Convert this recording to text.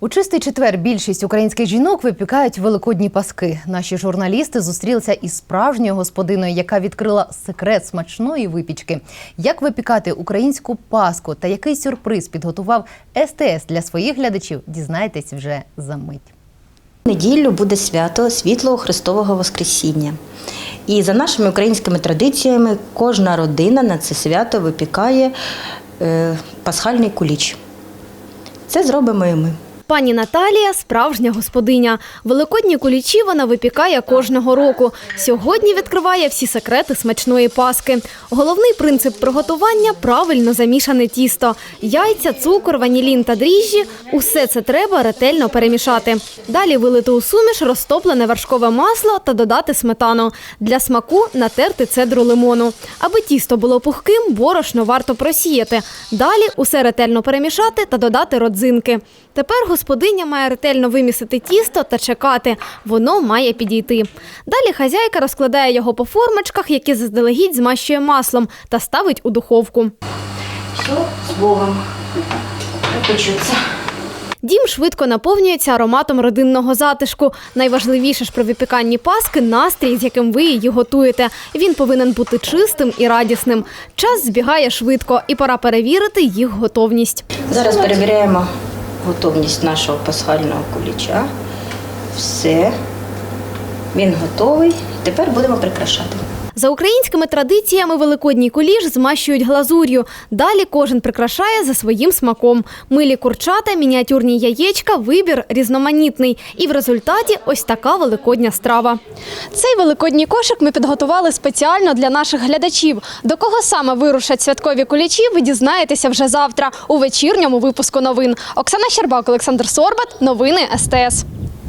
У чистий четвер більшість українських жінок випікають великодні паски. Наші журналісти зустрілися із справжньою господиною, яка відкрила секрет смачної випічки. Як випікати українську паску та який сюрприз підготував СТС для своїх глядачів, дізнайтесь вже за мить. Неділю буде свято Світлого Христового Воскресіння. І за нашими українськими традиціями кожна родина на це свято випікає е, пасхальний куліч. Це зробимо і ми. Пані Наталія справжня господиня. Великодні кулічі вона випікає кожного року. Сьогодні відкриває всі секрети смачної паски. Головний принцип приготування правильно замішане тісто. Яйця, цукор, ванілін та дріжджі – усе це треба ретельно перемішати. Далі вилити у суміш розтоплене вершкове масло та додати сметану. Для смаку натерти цедру лимону. Аби тісто було пухким, борошно варто просіяти. Далі усе ретельно перемішати та додати родзинки. Тепер господиня має ретельно вимісити тісто та чекати. Воно має підійти. Далі хазяйка розкладає його по формочках, які заздалегідь змащує маслом та ставить у духовку. Все з Богом. Печуться. Дім швидко наповнюється ароматом родинного затишку. Найважливіше ж при випіканні паски настрій, з яким ви її готуєте. Він повинен бути чистим і радісним. Час збігає швидко, і пора перевірити їх готовність. Зараз перевіряємо готовність нашого пасхального куліча. Все. Він готовий. Тепер будемо прикрашати. За українськими традиціями великодній куліш змащують глазур'ю. Далі кожен прикрашає за своїм смаком. Милі курчата, мініатюрні яєчка, вибір різноманітний. І в результаті ось така великодня страва. Цей великодній кошик ми підготували спеціально для наших глядачів. До кого саме вирушать святкові кулічі, ви дізнаєтеся вже завтра у вечірньому випуску новин. Оксана Щербак, Олександр Сорбат. Новини СТС.